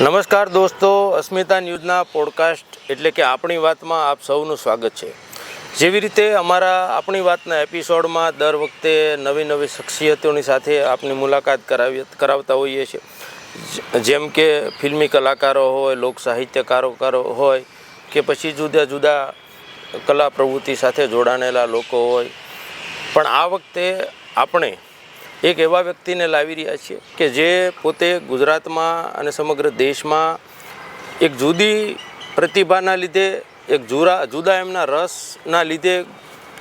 નમસ્કાર દોસ્તો, અસ્મિતા ન્યૂઝના પોડકાસ્ટ એટલે કે આપણી વાતમાં આપ સૌનું સ્વાગત છે. જેવી રીતે અમારા આપણી વાતના એપિસોડમાં દર વખતે નવી નવી શખ્સિયતોની સાથે આપની મુલાકાત કરાવી, કરાવતા હોઈએ છીએ. જેમ કે ફિલ્મી કલાકારો હોય, લોક સાહિત્યકારો હોય, કે પછી જુદા જુદા કલા પ્રવૃત્તિ સાથે જોડાણેલા લોકો હોય. પણ આ વખતે આપણે એક એવા વ્યક્તિને લાવી રહ્યા છીએ કે જે પોતે ગુજરાતમાં અને સમગ્ર દેશમાં એક જુદી પ્રતિભાના લીધે, એક જુરા, જુદા એમના રસના લીધે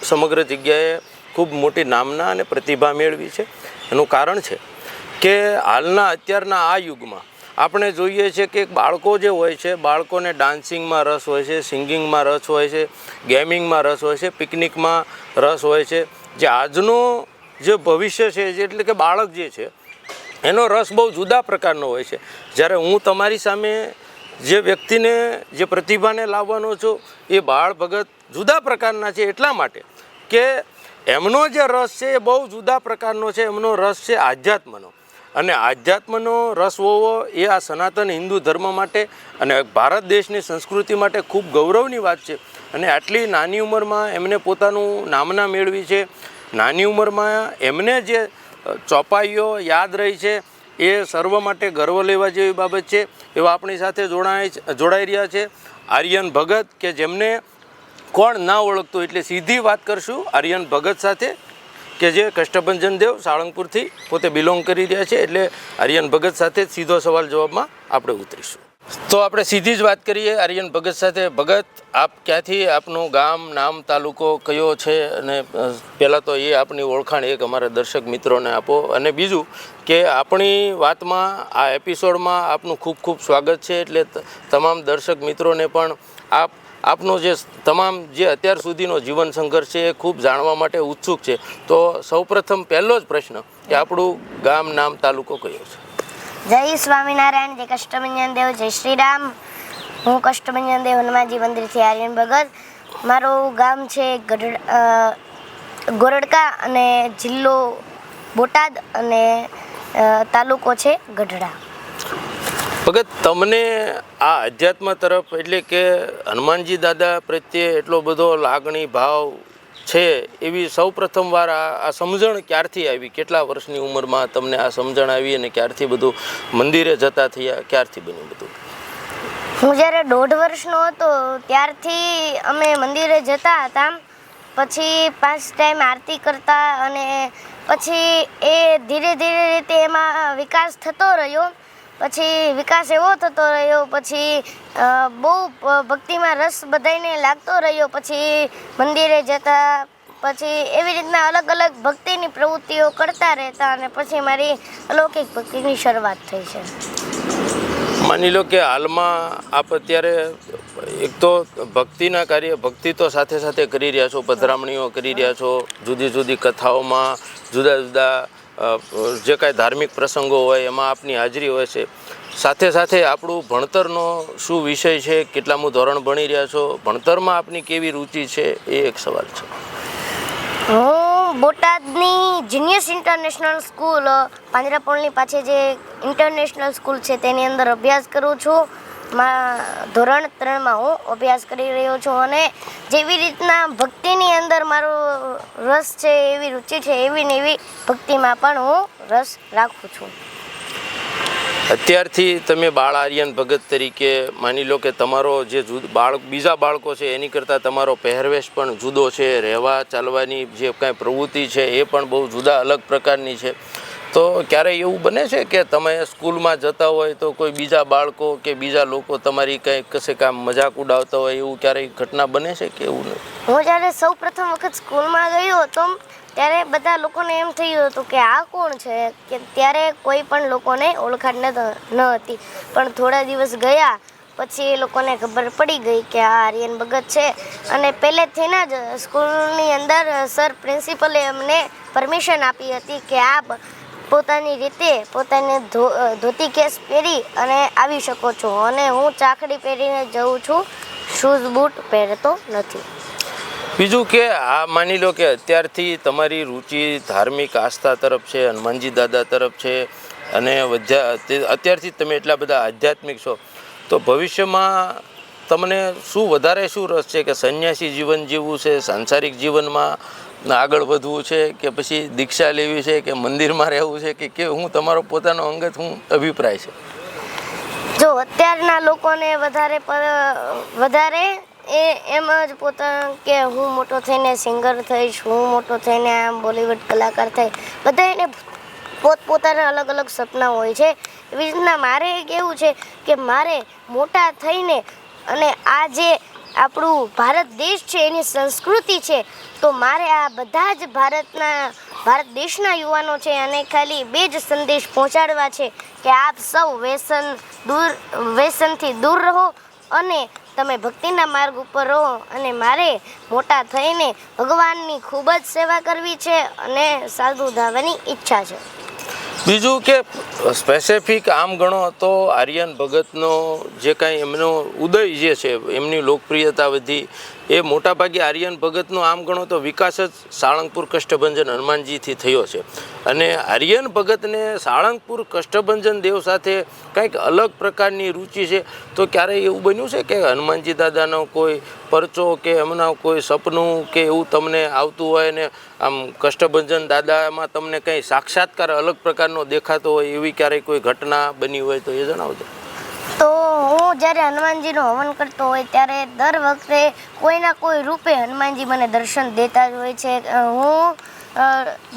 સમગ્ર જગ્યાએ ખૂબ મોટી નામના અને પ્રતિભા મેળવી છે. એનું કારણ છે કે હાલના, અત્યારના આ યુગમાં આપણે જોઈએ છે કે બાળકો જે હોય છે, બાળકોને ડાન્સિંગમાં રસ હોય છે, સિંગિંગમાં રસ હોય છે, ગેમિંગમાં રસ હોય છે, પિકનિકમાં રસ હોય છે. જે આજનો જે ભવિષ્ય છે એટલે કે બાળક જે છે, એનો રસ બહુ જુદા પ્રકારનો હોય છે. જ્યારે હું તમારી સામે જે વ્યક્તિને, જે પ્રતિભાને લાવવાનો છું, એ બાળ ભગત જુદા પ્રકારના છે એટલા માટે કે એમનો જે રસ છે એ બહુ જુદા પ્રકારનો છે. એમનો રસ છે આધ્યાત્મનો. અને આધ્યાત્મનો રસ હોવો એ આ સનાતન હિન્દુ ધર્મ માટે અને ભારત દેશની સંસ્કૃતિ માટે ખૂબ ગૌરવની વાત છે. અને આટલી નાની ઉંમરમાં એમને પોતાનું નામના મેળવી છે. નાની ઉંમરમાં એમને જે ચોપાઈઓ યાદ રહી છે, એ સર્વ માટે ગર્વ લેવા જેવી બાબત છે, એવા આપણી સાથે જોડાય જોડાઈ રહ્યા છે. આર્યન ભગત કે જેમને કોણ ના ઓળખતું એટલે સીધી વાત કરશું આર્યન ભગત સાથે, કે જે કષ્ટભંજન દેવ સાળંગપુરથી પોતે બિલોંગ કરી રહ્યા છે એટલે આર્યન ભગત સાથે સીધો સવાલ જવાબમાં આપણે ઉતરીશું. તો આપણે સીધી જ વાત કરીએ આર્યન ભગત સાથે. ભગત, આપ ક્યાંથી આપનું ગામ, નામ, તાલુકો કયો છે? અને પહેલાં તો એ આપની ઓળખાણ એક અમારા દર્શક મિત્રોને આપો. અને બીજું કે આપણી વાતમાં, આ એપિસોડમાં આપનું ખૂબ ખૂબ સ્વાગત છે. એટલે તમામ દર્શક મિત્રોને પણ આપ, આપનો જે તમામ જે અત્યાર સુધીનો જીવન સંઘર્ષ છે એ ખૂબ જાણવા માટે ઉત્સુક છે. તો સૌપ્રથમ પહેલો જ પ્રશ્ન કે આપણું ગામ, નામ, તાલુકો કયો છે? જય સ્વામિનારાયણ, જય કષ્ટભંજન દેવ, જય શ્રી રામ હું કષ્ટભંજન દેવ હનુમાનજી મંદિરથી આર્યન ભગત. મારું ગામ છે ગોરડકા અને જિલ્લો બોટાદ અને તાલુકો છે ગઢડા. ભગત, તમને આ અધ્યાત્મ તરફ એટલે કે હનુમાનજી દાદા પ્રત્યે એટલો બધો લાગણી ભાવ છે એવી સૌ પ્રથમવાર આ સમજણ ક્યારથી આવી? કેટલા વર્ષની ઉંમરમાં તમને આ સમજણ આવી અને ક્યારથી બધું મંદિરે જતા થયા? ક્યારથી બન્યું બધું? હું જ્યારે દોઢ વર્ષનો હતો, ત્યારથી અમે મંદિરે જતા હતા. પછી પાંચ ટાઈમ આરતી કરતા અને પછી એ ધીરે ધીરે રીતે એમાં વિકાસ થતો રહ્યો. પછી વિકાસ એવો થતો રહ્યો, પછી બહુ ભક્તિમાં રસ બધાને લાગતો રહ્યો, પછી મંદિરે જતા, પછી એવી રીતના અલગ અલગ ભક્તિની પ્રવૃત્તિઓ કરતા રહેતા અને પછી મારી અલૌકિક ભક્તિની શરૂઆત થઈ છે. માની લો કે હાલમાં આપ અત્યારે એક તો ભક્તિના કાર્ય, ભક્તિ તો સાથે સાથે કરી રહ્યા છો, પધરામણીઓ કરી રહ્યા છો, જુદી જુદી કથાઓમાં જુદા જુદા જે કાંઈ ધાર્મિક પ્રસંગો હોય, એમાં આપની હાજરી હોય છે. સાથે સાથે આપણું ભણતરનો શું વિષય છે કેટલામું ધોરણ ભણી રહ્યા છો, ભણતરમાં આપની કેવી રુચિ છે, એ એક સવાલ છે. હું બોટાદની જીનિયસ ઇન્ટરનેશનલ સ્કૂલ પાંજરાપોળની પાછળ જે ઇન્ટરનેશનલ સ્કૂલ છે, તેની અંદર અભ્યાસ કરું છું. માં ધોરણ ત્રણમાં હું અભ્યાસ કરી રહ્યો છું અને જેવી રીતના ભક્તિની અંદર મારો રસ છે, એવી રુચિ છે, એવી ને એવી ભક્તિમાં પણ હું રસ રાખું છું. અત્યારથી તમે બાળ આર્યન ભગત તરીકે માની લો કે તમારો જે બાળક, બીજા બાળકો છે, એની કરતાં તમારો પહેરવેશ પણ જુદો છે રહેવા ચાલવાની જે કાંઈ પ્રવૃત્તિ છે, એ પણ બહુ જુદા અલગ પ્રકારની છે. તો ક્યારેય એવું બને છે કે તમે સ્કૂલમાં જતા હોય તો કોઈ બીજા બાળકો કે બીજા લોકો તમારી કંઈક કશે કામ મજાક ઉડાવતા હોય એવું ક્યારેય ઘટના બને છે કે એવું નથી? હું જ્યારે સૌ પ્રથમ વખત સ્કૂલમાં ગયો હતો ત્યારે બધા લોકોને એમ થયું હતું કે આ કોણ છે? કે ત્યારે કોઈ પણ લોકોને ઓળખાણ ન હતી. પણ થોડા દિવસ ગયા, પછી એ લોકોને ખબર પડી ગઈ કે આ આર્યન ભગત છે. અને પહેલેથી જ સ્કૂલની અંદર સર પ્રિન્સિપલે અમને પરમિશન આપી હતી કે આપ પોતાની રીતે પોતાને ધોતી કેસ પહેરી અને આવી શકો છો. અને હું ચાકડી પહેરીને જઉં છું. શૂઝ, બૂટ પહેરતો નથી. બીજું કે, આ માની લો કે અત્યારથી તમારી રુચિ ધાર્મિક આસ્થા તરફ છે, હનુમાનજી દાદા તરફ છે, અને અત્યારથી તમે એટલા બધા આધ્યાત્મિક છો. તો ભવિષ્યમાં તમને શું વધારે શું રસ છે કે સંન્યાસી જીવન જીવવું છે, સાંસારિક જીવનમાં આગળ વધવું છે કે પછી દીક્ષા લેવી છે કે મંદિરમાં રહેવું છે કે કે હું તમારો પોતાનો અંગત હું અભિપ્રાય છે. જો, અત્યારના લોકોને વધારે વધારે એ એમ જ પોતા કે હું મોટો થઈને સિંગર થઈશ, હું મોટો થઈને આમ બોલિવૂડ કલાકાર થઈ બધા એને પોતપોતાના અલગ અલગ સપના હોય છે. એવી રીતના મારે એક એવું છે કે મારે મોટા થઈને અને આ જે આપણું ભારત દેશ છે, એની સંસ્કૃતિ છે, તો મારે આ બધા જ ભારતના, ભારત દેશના યુવાનો છે અને ખાલી બે જ સંદેશ પહોંચાડવા છે કે આપ સૌ વ્યસન દૂર, વ્યસનથી દૂર રહો અને તમે ભક્તિના માર્ગ ઉપર રહો અને મારે મોટા થઈને ભગવાનની ખૂબ જ સેવા કરવી છે અને સાધુ ધાવાની ઈચ્છા છે. બીજું કે સ્પેસિફિક આમ ગણો તો આર્યન ભગતનો જે કાંઈ એમનો ઉદય જે છે, એમની લોકપ્રિયતા વધી એ મોટાભાગે આર્યન ભગતનો આમ ગણો તો વિકાસ જ સાળંગપુર કષ્ટભંજન હનુમાનજીથી થયો છે. અને આર્યન ભગતને સાળંગપુર કષ્ટભંજન દેવ સાથે કંઈક અલગ પ્રકારની રુચિ છે, તો ક્યારેય એવું બન્યું છે કે હનુમાનજી દાદાનો કોઈ પરચો કે એમના કોઈ સપનું કે એવું તમને આવતું હોય ને આમ કષ્ટભંજન દાદામાં તમને કંઈ સાક્ષાત્કાર અલગ પ્રકારનો દેખાતો હોય એવી ક્યારેય કોઈ ઘટના બની હોય તો એ જણાવજો. હું જ્યારે હનુમાનજીનું હવન કરતો હોય ત્યારે દર વખતે કોઈના કોઈ રૂપે હનુમાનજી મને દર્શન દેતા જ હોય છે. હું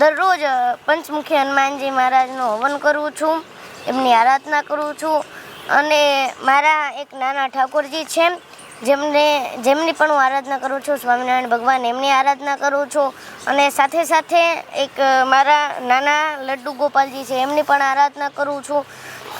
દરરોજ પંચમુખી હનુમાનજી મહારાજનું હવન કરું છું, એમની આરાધના કરું છું અને મારા એક નાના ઠાકોરજી છે, જેમને, જેમની પણ હું આરાધના કરું છું, સ્વામિનારાયણ ભગવાન એમની આરાધના કરું છું અને સાથે સાથે એક મારા નાના લડ્ડુ ગોપાલજી છે એમની પણ આરાધના કરું છું.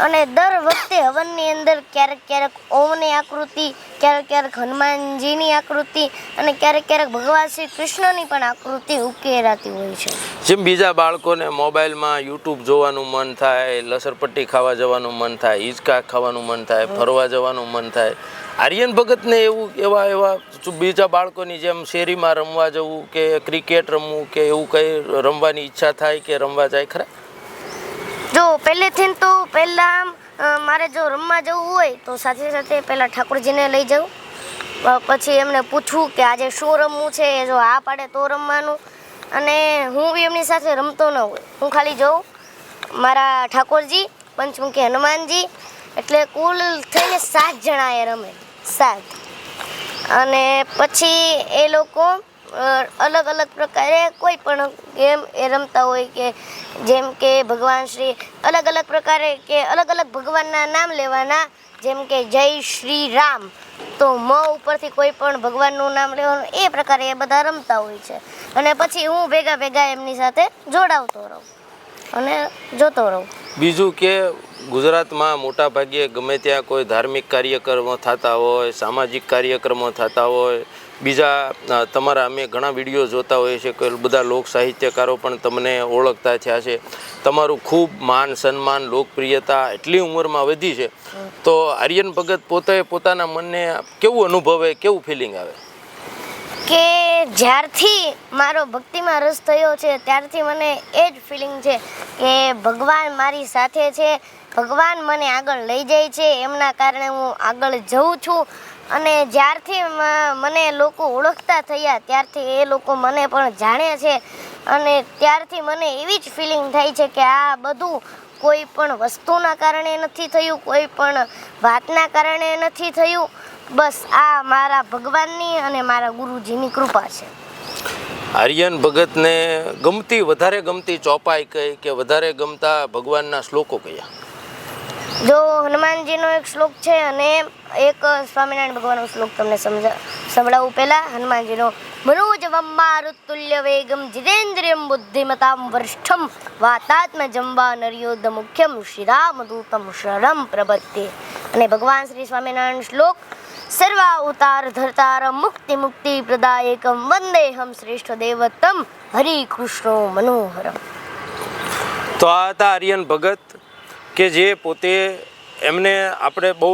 અને દર વખતે હવનની અંદર ક્યારેક ક્યારેક ઓમની આકૃતિ, ક્યારેક ક્યારેક હનુમાનજીની આકૃતિ અને ક્યારેક ક્યારેક ભગવાન શ્રી કૃષ્ણની પણ આકૃતિ ઉકેરાતી હોય છે. જેમ બીજા બાળકોને મોબાઈલમાં યુટ્યુબ જોવાનું મન થાય, લસરપટ્ટી ખાવા જવાનું મન થાય, હિંચકા ખાવાનું મન થાય, ફરવા જવાનું મન થાય. આર્યન ભગતને એવું એવા એવા બીજા બાળકોની જેમ શેરીમાં રમવા જવું કે ક્રિકેટ રમવું કે એવું કંઈ રમવાની ઈચ્છા થાય કે રમવા જાય ખરા? જો પહેલેથી તો પહેલાં મારે જો રમવા જવું હોય, તો સાથે સાથે પહેલાં ઠાકોરજીને લઈ જાઉં. પછી એમને પૂછવું કે આજે શું રમવું છે જો હા પાડે તો રમવાનું. અને હું બી એમની સાથે રમતો ન હોય. હું ખાલી જોઉં. મારા ઠાકોરજી, પંચમુખી હનુમાનજી, એટલે કુલ થઈને સાત જણા એ રમે. સાત. અને પછી એ લોકો અલગ અલગ પ્રકારે કોઈ પણ ગેમ એ રમતા હોય કે જેમ કે ભગવાન શ્રી અલગ અલગ પ્રકારે કે અલગ અલગ ભગવાનના નામ લેવાના, જેમ કે જય શ્રી રામ. તો મ ઉપરથી કોઈ પણ ભગવાનનું નામ લેવાનું, એ પ્રકારે એ બધા રમતા હોય છે. અને પછી હું ભેગા ભેગા એમની સાથે જોડાવતો રહું અને જોતો રહું. બીજું કે ગુજરાતમાં મોટા ભાગે ગમે ત્યાં કોઈ ધાર્મિક કાર્યક્રમો થતા હોય, સામાજિક કાર્યક્રમો થતા હોય બીજા તમારા અમે ઘણા વીડિયો જોતા હોઈએ છીએ કે બધા લોક સાહિત્યકારો પણ તમને ઓળખતા થયા છે. તમારું ખૂબ માન, સન્માન, લોકપ્રિયતા એટલી ઉંમરમાં વધી છે. તો આર્યન ભગત પોતે પોતાના મનને કેવું અનુભવે, કેવું ફિલિંગ આવે? કે જ્યારથી મારો ભક્તિમાં રસ થયો છે, ત્યારથી મને એ જ ફિલિંગ છે કે ભગવાન મારી સાથે છે. ભગવાન મને આગળ લઈ જાય છે, એમના કારણે હું આગળ જઉં છું. અને જ્યારથી મને લોકો ઓળખતા થયા, ત્યારથી એ લોકો મને પણ જાણે છે. અને ત્યારથી મને એવી જ ફિલિંગ થાય છે કે આ બધું કોઈ પણ વસ્તુના કારણે નથી થયું, કોઈ પણ વાતના કારણે નથી થયું. બસ આ મારા ભગવાનની અને મારા ગુરુજીની કૃપા છે. આર્યન ભગતને ગમતી વધારે ગમતી ચોપાઈ કઈ કે વધારે ગમતા ભગવાનના શ્લોકો કયા? જો હનુમાનજીનો એક શ્લોક છે અને એક સ્વામિનારાયણ ભગવાનનો શ્લોક તમને સમજા સંભળાવું પહેલાં. હનુમાનજીનો મનોજવમ મારુતુલ્ય વેગમ જીતેન્દ્રિયમ બુદ્ધિમતામ વરિષ્ઠમ વાતાત્મજમ વા નર્યોદ મુખ્યમ શ્રીરામદૂતમ શરમ પ્રબધ્યે. અને ભગવાન શ્રી સ્વામિનારાયણ શ્લોક સર્વાવતાર ધર્તાર મુક્તિ મુક્તિ પ્રદાયકમ વંદેહમ શ્રેષ્ઠ દેવતમ હરિ કૃષ્ણ મનોહરમ તો આ હતા આર્યન ભગત કે જે પોતે એમને આપણે બહુ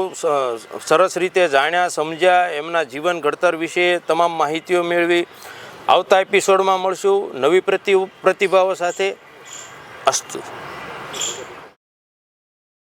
સરસ રીતે જાણ્યા, સમજ્યા, એમના જીવન ઘડતર વિશે તમામ માહિતીઓ મેળવી. આવતા એપિસોડમાં મળશું નવી પ્રતિ પ્રતિભાવો સાથે. અસ્તુ.